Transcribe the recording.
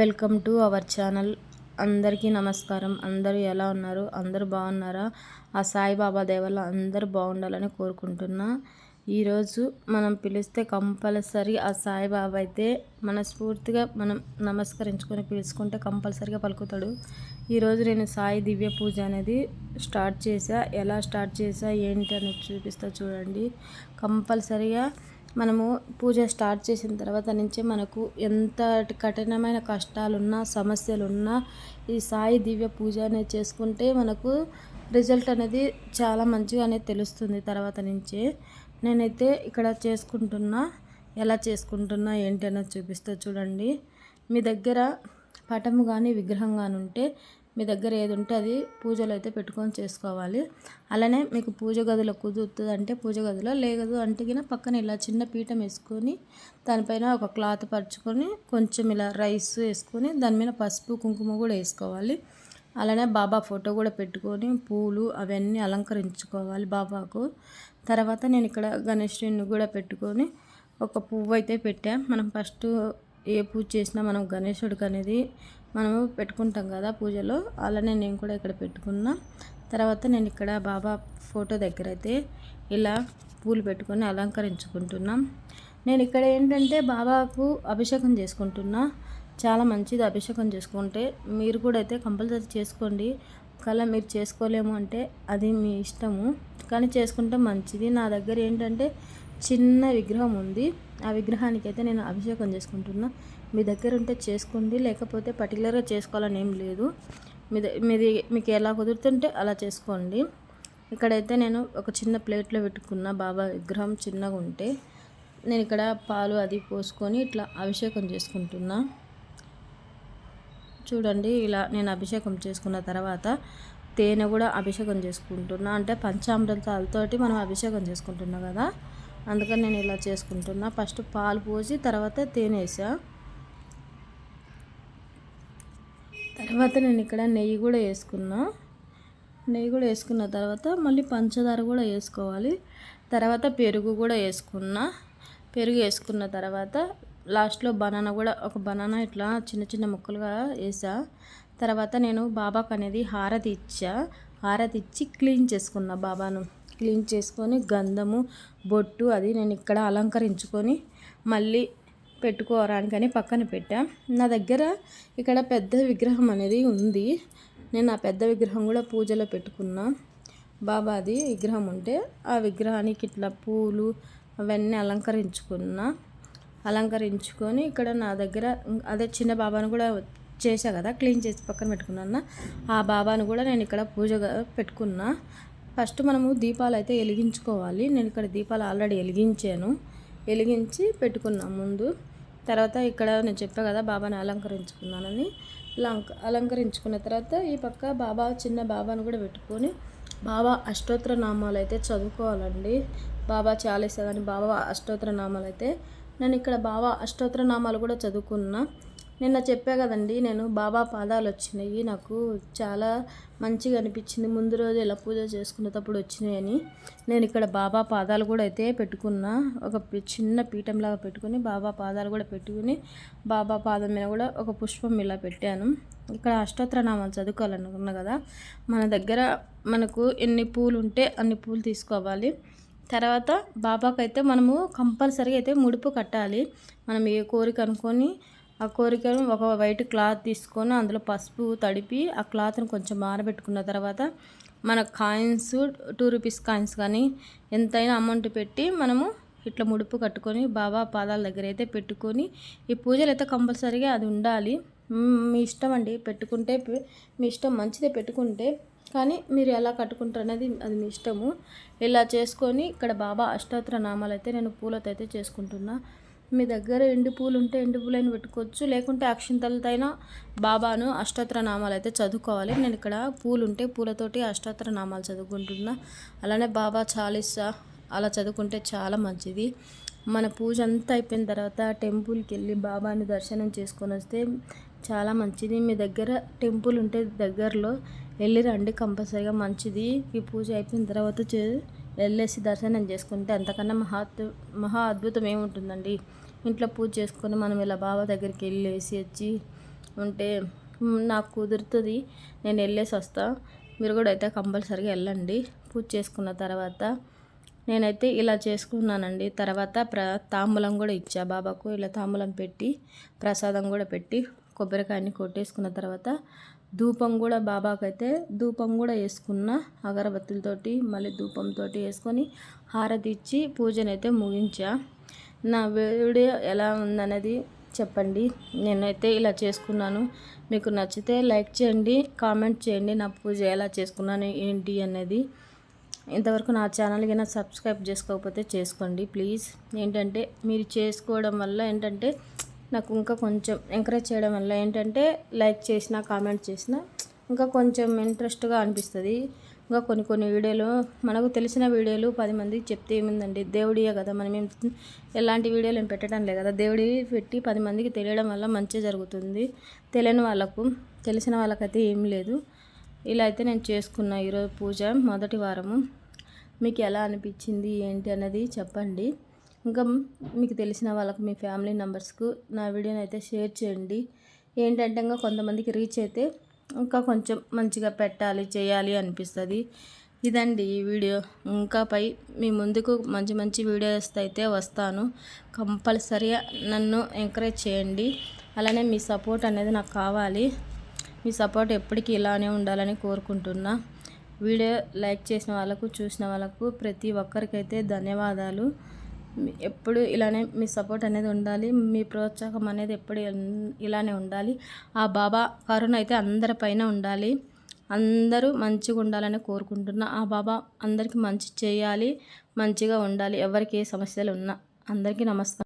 Welcome to our channel. అందరికీ నమస్కారం. అందరూ ఎలా ఉన్నారు? అందరూ బాగున్నారా? ఆ సాయిబాబా దేవల్ల అందరూ బాగుండాలని కోరుకుంటున్నా. ఈరోజు మనం పిలిస్తే కంపల్సరీ ఆ సాయిబాబా అయితే మనస్ఫూర్తిగా మనం నమస్కరించుకొని పిలుచుకుంటే కంపల్సరీగా పలుకుతాడు. ఈరోజు నేను సాయి దివ్య పూజ అనేది స్టార్ట్ చేసా ఎలా స్టార్ట్ చేసా ఏంటి అనేది చూపిస్తా చూడండి. కంపల్సరీగా మనము పూజ స్టార్ట్ చేసిన తర్వాత నుంచే మనకు ఎంత కఠినమైన కష్టాలున్నా సమస్యలున్నా ఈ సాయి దివ్య పూజ అనేది చేసుకుంటే మనకు రిజల్ట్ అనేది చాలా మంచిగా అనేది తెలుస్తుంది తర్వాత నుంచే. నేనైతే ఇక్కడ చేసుకుంటున్నా ఎలా చేసుకుంటున్నా ఏంటి అనేది చూపిస్తా చూడండి. మీ దగ్గర పటము కానీ విగ్రహం కానీ ఉంటే మీ దగ్గర ఏది ఉంటే అది పూజలు అయితే పెట్టుకొని చేసుకోవాలి. అలానే మీకు పూజ గదిలో కుదురుతుంది అంటే పూజ గదిలో లేదు అంటే పక్కన ఇలా చిన్న పీఠం వేసుకొని దానిపైన ఒక క్లాత్ పరుచుకొని కొంచెం ఇలా రైస్ వేసుకొని దాని మీద పసుపు కుంకుమ కూడా వేసుకోవాలి. అలానే బాబా ఫోటో కూడా పెట్టుకొని పూలు అవన్నీ అలంకరించుకోవాలి బాబాకు. తర్వాత నేను ఇక్కడ గణేషుని కూడా పెట్టుకొని ఒక పువ్వు అయితే పెట్టా. మనం ఫస్ట్ ఏ పూజ చేసినా మనం గణేశుడికి అనేది మనము పెట్టుకుంటాం కదా పూజలో. అలానే నేను కూడా ఇక్కడ పెట్టుకున్నా. తర్వాత నేను ఇక్కడ బాబా ఫోటో దగ్గర అయితే ఇలా పూలు పెట్టుకొని అలంకరించుకుంటున్నాం. నేను ఇక్కడ ఏంటంటే బాబాకు అభిషేకం చేసుకుంటున్నా. చాలా మంచిది అభిషేకం చేసుకుంటే. మీరు కూడా అయితే కంపల్సరీ చేసుకోండి. ఒకవేళ మీరు చేసుకోలేము అంటే అది మీ ఇష్టము. కానీ చేసుకుంటే మంచిది. నా దగ్గర ఏంటంటే చిన్న విగ్రహం ఉంది. ఆ విగ్రహానికి అయితే నేను అభిషేకం చేసుకుంటున్నా. మీ దగ్గర ఉంటే చేసుకోండి లేకపోతే పర్టికులర్గా చేసుకోవాలని ఏం లేదు. మీ మీది మీకు ఎలా కుదురుతుంటే అలా చేసుకోండి. ఇక్కడైతే నేను ఒక చిన్న ప్లేట్లో పెట్టుకున్న బాబా విగ్రహం చిన్నగా ఉంటే నేను ఇక్కడ పాలు అది పోసుకొని ఇట్లా అభిషేకం చేసుకుంటున్నా. చూడండి ఇలా నేను అభిషేకం చేసుకున్న తర్వాత తేనె కూడా అభిషేకం చేసుకుంటున్నా. అంటే పంచామృతాలతోటి మనం అభిషేకం చేసుకుంటున్నాం కదా. అందుకని నేను ఇలా చేసుకుంటున్నా. ఫస్ట్ పాలు పోసి తర్వాత తేనె వేసా. తర్వాత నేను ఇక్కడ నెయ్యి కూడా వేసుకున్నా. నెయ్యి కూడా వేసుకున్న తర్వాత మళ్ళీ పంచదార కూడా వేసుకోవాలి. తర్వాత పెరుగు కూడా వేసుకున్నా. పెరుగు వేసుకున్న తర్వాత లాస్ట్లో బనానా కూడా ఒక బనానా ఇట్లా చిన్న చిన్న ముక్కలుగా వేసా. తర్వాత నేను బాబాకు అనేది హారతి ఇచ్చా. హారతి ఇచ్చి క్లీన్ చేసుకున్నా బాబాను. క్లీన్ చేసుకొని గంధము బొట్టు అది నేను ఇక్కడ అలంకరించుకొని మళ్ళీ పెట్టుకోవడానికని పక్కన పెట్టా. నా దగ్గర ఇక్కడ పెద్ద విగ్రహం అనేది ఉంది. నేను ఆ పెద్ద విగ్రహం కూడా పూజలో పెట్టుకున్నా. బాబాది విగ్రహం ఉంటే ఆ విగ్రహానికి ఇట్లా పూలు అవన్నీ అలంకరించుకున్నా. అలంకరించుకొని ఇక్కడ నా దగ్గర అదే చిన్న బాబాను కూడా చేశా కదా క్లీన్ చేసి పక్కన పెట్టుకున్నా ఆ బాబాను కూడా నేను ఇక్కడ పూజగా పెట్టుకున్నా. ఫస్ట్ మనము దీపాలు అయితే వెలిగించుకోవాలి. నేను ఇక్కడ దీపాలు ఆల్రెడీ వెలిగించాను. వెలిగించి పెట్టుకున్నా ముందు. తర్వాత ఇక్కడ నేను చెప్పా కదా బాబాని అలంకరించుకున్నానని. అలంకరించుకున్న తర్వాత ఈ పక్క బాబా చిన్న బాబాను కూడా పెట్టుకొని బాబా అష్టోత్తర నామాలు అయితే చదువుకోవాలండి. బాబా చాలీసా కానీ బాబా అష్టోత్తర నామాలు అయితే నేను ఇక్కడ బాబా అష్టోత్తర నామాలు కూడా చదువుకున్నా. నిన్న చెప్పా కదండి నేను బాబా పాదాలు వచ్చినాయి నాకు చాలా మంచిగా అనిపించింది. ముందు రోజు ఇలా పూజ చేసుకునేటప్పుడు వచ్చినాయని నేను ఇక్కడ బాబా పాదాలు కూడా అయితే పెట్టుకున్నా. ఒక చిన్న పీఠంలాగా పెట్టుకుని బాబా పాదాలు కూడా పెట్టుకుని బాబా పాదం మీద కూడా ఒక పుష్పం ఇలా పెట్టాను. ఇక్కడ అష్టోత్ర నామాలు చదువుకోవాలనుకున్నా కదా మన దగ్గర మనకు ఎన్ని పూలు ఉంటే అన్ని పూలు తీసుకోవాలి. తర్వాత బాబాకైతే మనము కంపల్సరీగా అయితే ముడుపు కట్టాలి. మనం ఏ కోరిక అనుకొని ఆ కోరికను ఒక వైట్ క్లాత్ తీసుకొని అందులో పసుపు తడిపి ఆ క్లాత్ని కొంచెం ఆరబెట్టుకున్న తర్వాత మన కాయిన్స్ టూ రూపీస్ కాయిన్స్ కానీ ఎంతైనా అమౌంట్ పెట్టి మనము ఇట్లా ముడుపు కట్టుకొని బాబా పాదాల దగ్గర అయితే పెట్టుకొని ఈ పూజలు అయితే కంపల్సరీగా అది ఉండాలి. మీ ఇష్టం అండి పెట్టుకుంటే మీ ఇష్టం మంచిదే పెట్టుకుంటే కానీ మీరు ఎలా కట్టుకుంటారు అనేది అది మీ ఇష్టము. ఇలా చేసుకొని ఇక్కడ బాబా అష్టోత్తర నామాలు అయితే నేను పూలతో అయితే చేసుకుంటున్నా. మీ దగ్గర ఎండు పూలు ఉంటే ఎండు పూలైన పెట్టుకోవచ్చు. లేకుంటే అక్షింతలతైనా బాబాను అష్టోత్తర నామాలు అయితే చదువుకోవాలి. నేను ఇక్కడ పూలు ఉంటే పూలతోటి అష్టోత్తర నామాలు చదువుకుంటున్నా. అలానే బాబా చాలీసా అలా చదువుకుంటే చాలా మంచిది. మన పూజ అంతా అయిపోయిన తర్వాత టెంపుల్కి వెళ్ళి బాబాని దర్శనం చేసుకొని వస్తే చాలా మంచిది. మీ దగ్గర టెంపుల్ ఉంటే దగ్గరలో వెళ్ళి రండి కంపల్సరీగా మంచిది. ఈ పూజ అయిపోయిన తర్వాత వెళ్ళేసి దర్శనం చేసుకుంటే అంతకన్నా మహా మహా అద్భుతం ఏముంటుందండి? ఇంట్లో పూజ చేసుకొని మనం ఇలా బాబా దగ్గరికి వెళ్ళేసి వచ్చి ఉంటే నాకు కుదురుతుంది. నేను వెళ్ళేసి వస్తా. మీరు కూడా అయితే కంపల్సరీగా వెళ్ళండి. పూజ చేసుకున్న తర్వాత నేనైతే ఇలా చేసుకున్నానండి. తర్వాత ప్ర తాంబూలం కూడా ఇచ్చా బాబాకు. ఇలా తాంబూలం పెట్టి ప్రసాదం కూడా పెట్టి కొబ్బరికాయని కొట్టేసుకున్న తర్వాత ధూపం కూడా బాబాకైతే ధూపం కూడా వేసుకున్న అగరబత్తులతోటి మళ్ళీ ధూపంతో వేసుకొని హారతి ఇచ్చి పూజనైతే ముగించా. నా వీడియో ఎలా ఉందనేది చెప్పండి. నేనైతే ఇలా చేసుకున్నాను. మీకు నచ్చితే లైక్ చేయండి కామెంట్ చేయండి నా పూజ ఎలా చేసుకున్నాను ఏంటి అనేది. ఇంతవరకు నా ఛానల్ కన్నా సబ్స్క్రైబ్ చేసుకోకపోతే చేసుకోండి ప్లీజ్. ఏంటంటే మీరు చేసుకోవడం వల్ల ఏంటంటే నాకు ఇంకా కొంచెం ఎంకరేజ్ చేయడం వల్ల ఏంటంటే లైక్ చేసిన కామెంట్ చేసిన ఇంకా కొంచెం ఇంట్రెస్ట్గా అనిపిస్తుంది. ఇంకా కొన్ని కొన్ని వీడియోలు మనకు తెలిసిన వీడియోలు పది మందికి చెప్తే ఏముందండి? దేవుడియే కదా. మనం ఏం ఎలాంటి వీడియోలు ఏం పెట్టడం లేదు కదా. దేవుడి పెట్టి పది మందికి తెలియడం వల్ల మంచి జరుగుతుంది. తెలియని వాళ్ళకు తెలిసిన వాళ్ళకైతే ఏం లేదు. ఇలా అయితే నేను చేసుకున్నా ఈరోజు పూజ మొదటి వారము. మీకు ఎలా అనిపించింది ఏంటి అన్నది చెప్పండి. ఇంకా మీకు తెలిసిన వాళ్ళకు మీ ఫ్యామిలీ మెంబర్స్కు నా వీడియోని అయితే షేర్ చేయండి. ఏంటంటే ఇంకా కొంతమందికి రీచ్ అయితే ఇంకా కొంచెం మంచిగా పెట్టాలి చేయాలి అనిపిస్తుంది. ఇదండి ఈ వీడియో. ఇంకా పై మీ ముందుకు మంచి మంచి వీడియోస్ అయితే వస్తాను. కంపల్సరీగా నన్ను ఎంకరేజ్ చేయండి. అలానే మీ సపోర్ట్ అనేది నాకు కావాలి. మీ సపోర్ట్ ఎప్పటికీ ఇలానే ఉండాలని కోరుకుంటున్నా. వీడియో లైక్ చేసిన వాళ్ళకు చూసిన వాళ్ళకు ప్రతి ఒక్కరికైతే ధన్యవాదాలు. ఎప్పుడు ఇలానే మీ సపోర్ట్ అనేది ఉండాలి మీ ప్రోత్సాహం అనేది ఎప్పుడు ఇలానే ఉండాలి. ఆ బాబా కరుణ అయితే అందరిపైన ఉండాలి. అందరూ మంచిగా ఉండాలని కోరుకుంటున్నా. ఆ బాబా అందరికీ మంచి చేయాలి మంచిగా ఉండాలి. ఎవరికి ఏ సమస్యలు ఉన్నా అందరికీ నమస్కారం.